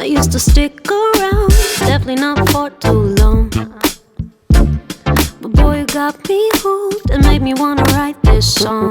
I used to stick around, definitely not for too long. But boy, you got me hooked and made me wanna write this song.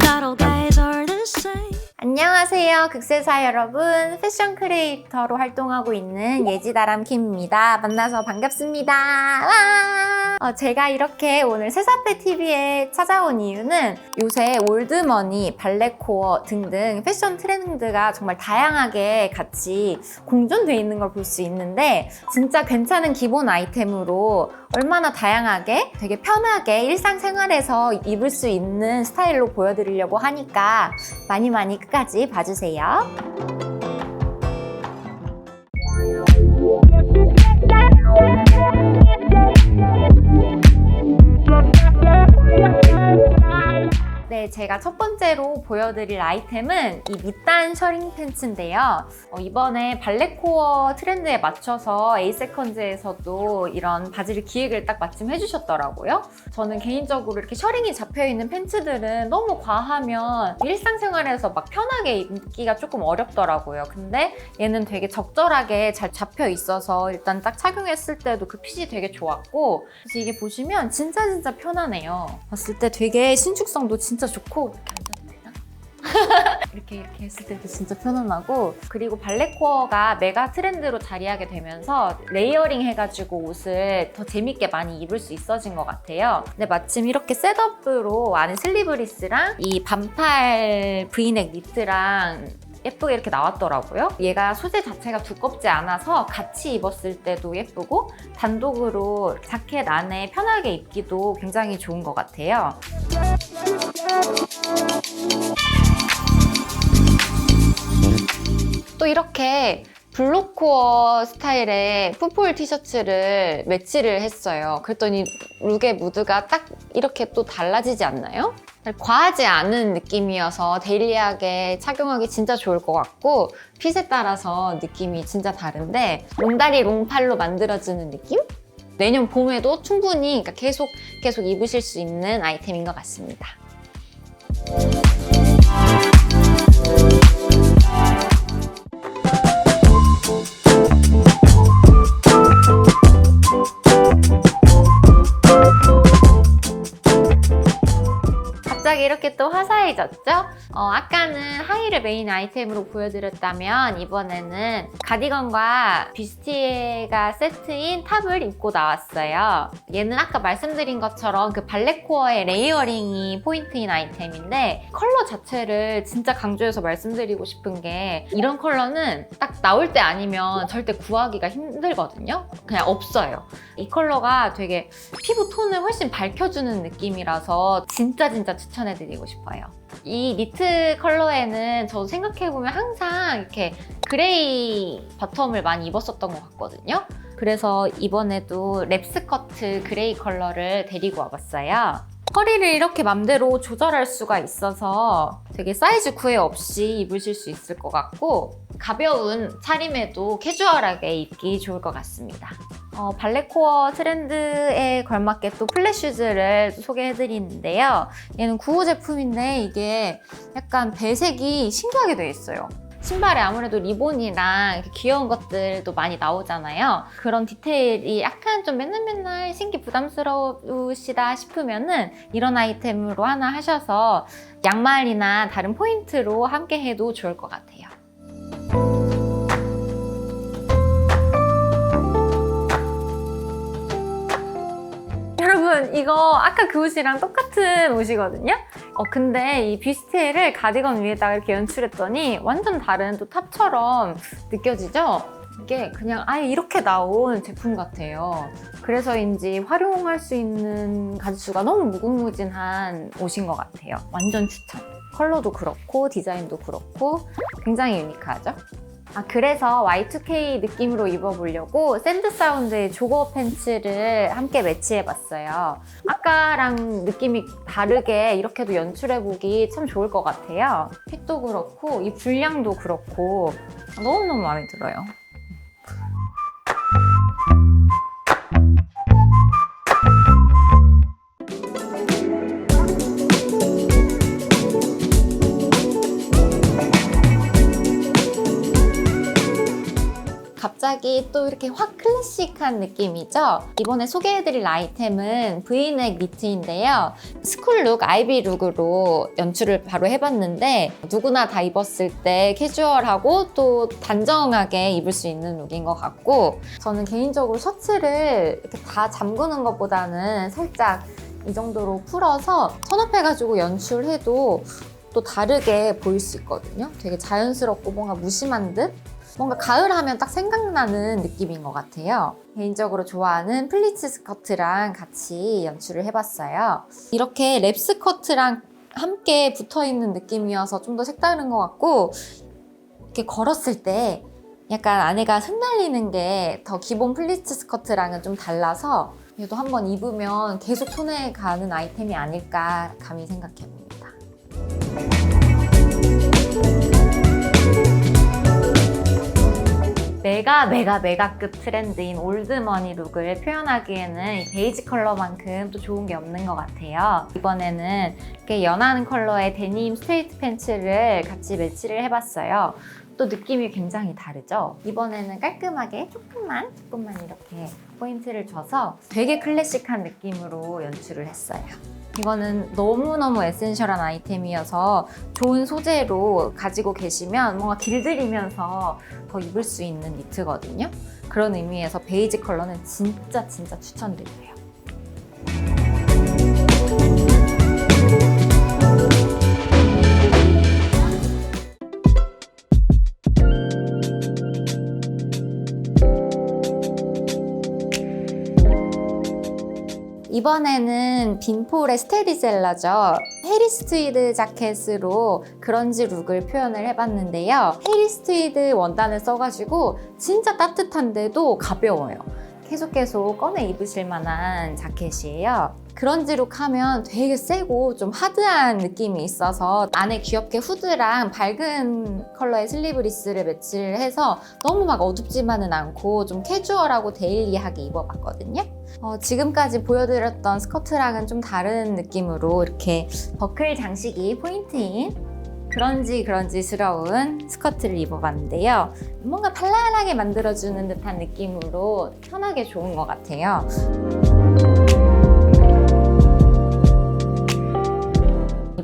Not all guys are the same. 안녕하세요, 극세사 여러분. 패션 크리에이터로 활동하고 있는 예지다람 킴입니다. 만나서 반갑습니다. 와! 어, 제가 이렇게 오늘 세사페 TV에 찾아온 이유는 요새 올드머니, 발레코어 등등 패션 트렌드가 정말 다양하게 같이 공존되어 있는 걸 볼 수 있는데 진짜 괜찮은 기본 아이템으로 얼마나 다양하게 되게 편하게 일상생활에서 입을 수 있는 스타일로 보여드리려고 하니까 많이 많이 끝까지 봐주세요. 제가 첫 번째로 보여드릴 아이템은 이 밑단 셔링 팬츠인데요. 어, 이번에 발레코어 트렌드에 맞춰서 에이세컨즈에서도 이런 바지를 기획을 딱 마침 해주셨더라고요. 저는 개인적으로 이렇게 셔링이 잡혀있는 팬츠들은 너무 과하면 일상생활에서 막 편하게 입기가 조금 어렵더라고요. 근데 얘는 되게 적절하게 잘 잡혀 있어서 일단 딱 착용했을 때도 그 핏이 되게 좋았고 이게 보시면 진짜 진짜 편하네요. 봤을 때 되게 신축성도 진짜 좋고 이렇게 앉아도 되나? 이렇게 이렇게 했을 때도 진짜 편안하고 그리고 발레코어가 메가 트렌드로 자리하게 되면서 레이어링 해가지고 옷을 더 재밌게 많이 입을 수 있어진 것 같아요. 근데 마침 이렇게 셋업으로 안에 슬리브리스랑 이 반팔 브이넥 니트랑 예쁘게 이렇게 나왔더라고요. 얘가 소재 자체가 두껍지 않아서 같이 입었을 때도 예쁘고 단독으로 자켓 안에 편하게 입기도 굉장히 좋은 것 같아요. 또 이렇게 블루코어 스타일의 풋폴 티셔츠를 매치를 했어요. 그랬더니 룩의 무드가 딱 이렇게 또 달라지지 않나요? 과하지 않은 느낌이어서 데일리하게 착용하기 진짜 좋을 것 같고 핏에 따라서 느낌이 진짜 다른데 롱다리 롱팔로 만들어지는 느낌? 내년 봄에도 충분히 그러니까 계속 계속 입으실 수 있는 아이템인 것 같습니다. 이렇게 또 화사해졌죠? 어, 아까는 하의를 메인 아이템으로 보여드렸다면 이번에는 가디건과 뷰스티가 세트인 탑을 입고 나왔어요. 얘는 아까 말씀드린 것처럼 그 발레코어의 레이어링이 포인트인 아이템인데 컬러 자체를 진짜 강조해서 말씀드리고 싶은 게 이런 컬러는 딱 나올 때 아니면 절대 구하기가 힘들거든요. 그냥 없어요. 이 컬러가 되게 피부 톤을 훨씬 밝혀주는 느낌이라서 진짜 진짜 추천해 드리고 싶어요. 이 니트 컬러에는 저도 생각해보면 항상 이렇게 그레이 버텀을 많이 입었었던 것 같거든요. 그래서 이번에도 랩스커트 그레이 컬러를 데리고 와봤어요. 허리를 이렇게 맘대로 조절할 수가 있어서 되게 사이즈 구애 없이 입으실 수 있을 것 같고 가벼운 차림에도 캐주얼하게 입기 좋을 것 같습니다. 어, 발레코어 트렌드에 걸맞게 또 플랫 슈즈를 소개해드리는데요. 얘는 구호 제품인데 이게 약간 배색이 신기하게 되어 있어요. 신발에 아무래도 리본이랑 귀여운 것들도 많이 나오잖아요. 그런 디테일이 약간 좀 맨날 맨날 신기 부담스러우시다 싶으면은 이런 아이템으로 하나 하셔서 양말이나 다른 포인트로 함께 해도 좋을 것 같아요. 이거 아까 그 옷이랑 똑같은 옷이거든요? 어 근데 이 뷰스테를 가디건 위에다가 이렇게 연출했더니 완전 다른 또 탑처럼 느껴지죠? 이게 그냥 아예 이렇게 나온 제품 같아요. 그래서인지 활용할 수 있는 가지수가 너무 무궁무진한 옷인 것 같아요. 완전 추천. 컬러도 그렇고 디자인도 그렇고 굉장히 유니크하죠? 아, 그래서 Y2K 느낌으로 입어보려고 샌드 사운드의 조거 팬츠를 함께 매치해봤어요. 아까랑 느낌이 다르게 이렇게도 연출해보기 참 좋을 것 같아요. 핏도 그렇고 이 분량도 그렇고 너무너무 마음에 들어요. 갑자기 또 이렇게 확 클래식한 느낌이죠? 이번에 소개해드릴 아이템은 브이넥 니트인데요. 스쿨룩, 아이비룩으로 연출을 바로 해봤는데 누구나 다 입었을 때 캐주얼하고 또 단정하게 입을 수 있는 룩인 것 같고 저는 개인적으로 셔츠를 이렇게 다 잠그는 것보다는 살짝 이 정도로 풀어서 선업해가지고 연출해도 또 다르게 보일 수 있거든요. 되게 자연스럽고 뭔가 무심한 듯? 뭔가 가을 하면 딱 생각나는 느낌인 것 같아요. 개인적으로 좋아하는 플리츠 스커트랑 같이 연출을 해봤어요. 이렇게 랩 스커트랑 함께 붙어 있는 느낌이어서 좀 더 색다른 것 같고, 이렇게 걸었을 때 약간 안에가 흩날리는 게 더 기본 플리츠 스커트랑은 좀 달라서 얘도 한번 입으면 계속 손에 가는 아이템이 아닐까 감히 생각해 봅 메가 메가 메가급 트렌드인 올드머니 룩을 표현하기에는 이 베이지 컬러만큼 또 좋은 게 없는 것 같아요. 이번에는 이렇게 연한 컬러의 데님 스트레이트 팬츠를 같이 매치를 해봤어요. 또 느낌이 굉장히 다르죠? 이번에는 깔끔하게 조금만 조금만 이렇게 포인트를 줘서 되게 클래식한 느낌으로 연출을 했어요. 이거는 너무너무 에센셜한 아이템이어서 좋은 소재로 가지고 계시면 뭔가 길들이면서 더 입을 수 있는 니트거든요. 그런 의미에서 베이지 컬러는 진짜 진짜 추천드려요. 이번에는 빈폴의 스테디셀러죠. 해리스 트위드 자켓으로 그런지 룩을 표현을 해봤는데요. 해리스 트위드 원단을 써가지고 진짜 따뜻한데도 가벼워요. 계속 계속 꺼내 입으실 만한 자켓이에요. 그런지 룩 하면 되게 세고 좀 하드한 느낌이 있어서 안에 귀엽게 후드랑 밝은 컬러의 슬리브리스를 매치를 해서 너무 막 어둡지만은 않고 좀 캐주얼하고 데일리하게 입어봤거든요. 어, 지금까지 보여드렸던 스커트랑은 좀 다른 느낌으로 이렇게 버클 장식이 포인트인 그런지 그런지스러운 스커트를 입어봤는데요. 뭔가 발랄하게 만들어주는 듯한 느낌으로 편하게 좋은 것 같아요.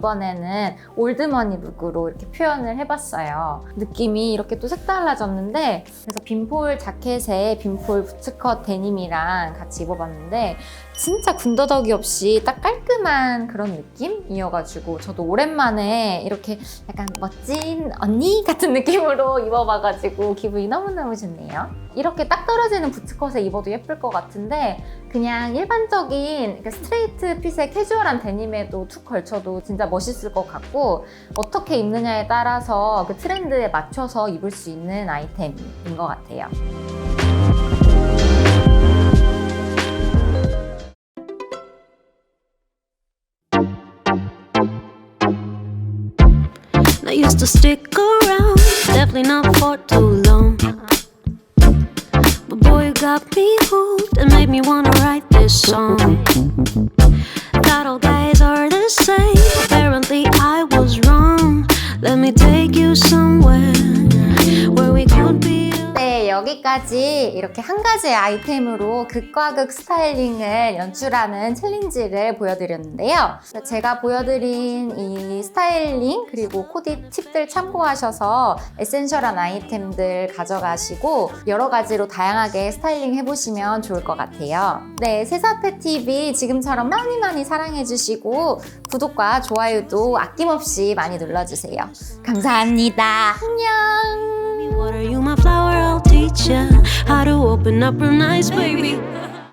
이번에는 올드머니 룩으로 이렇게 표현을 해봤어요. 느낌이 이렇게 또 색달라졌는데 그래서 빈폴 자켓에 빈폴 부츠컷 데님이랑 같이 입어봤는데 진짜 군더더기 없이 딱 깔끔한 그런 느낌이어가지고 저도 오랜만에 이렇게 약간 멋진 언니 같은 느낌으로 입어봐가지고 기분이 너무너무 좋네요. 이렇게 딱 떨어지는 부츠컷에 입어도 예쁠 것 같은데 그냥 일반적인 그 스트레이트 핏의 캐주얼한 데님에도 툭 걸쳐도 진짜 멋있을 것 같고 어떻게 입느냐에 따라서 그 트렌드에 맞춰서 입을 수 있는 아이템인 것 같아요. Used to stick around, definitely not for too long. But boy, you got me hooked and made me wanna write this song. Thought all guys are the same. Apparently, I was wrong. Let me take you somewhere where we. 네, 여기까지 이렇게 한 가지 아이템으로 극과 극 스타일링을 연출하는 챌린지를 보여드렸는데요. 제가 보여드린 이 스타일링 그리고 코디 팁들 참고하셔서 에센셜한 아이템들 가져가시고 여러 가지로 다양하게 스타일링 해보시면 좋을 것 같아요. 네, 세사페 TV 지금처럼 많이 많이 사랑해주시고 구독과 좋아요도 아낌없이 많이 눌러주세요. 감사합니다. 안녕. How to open up real nice, baby.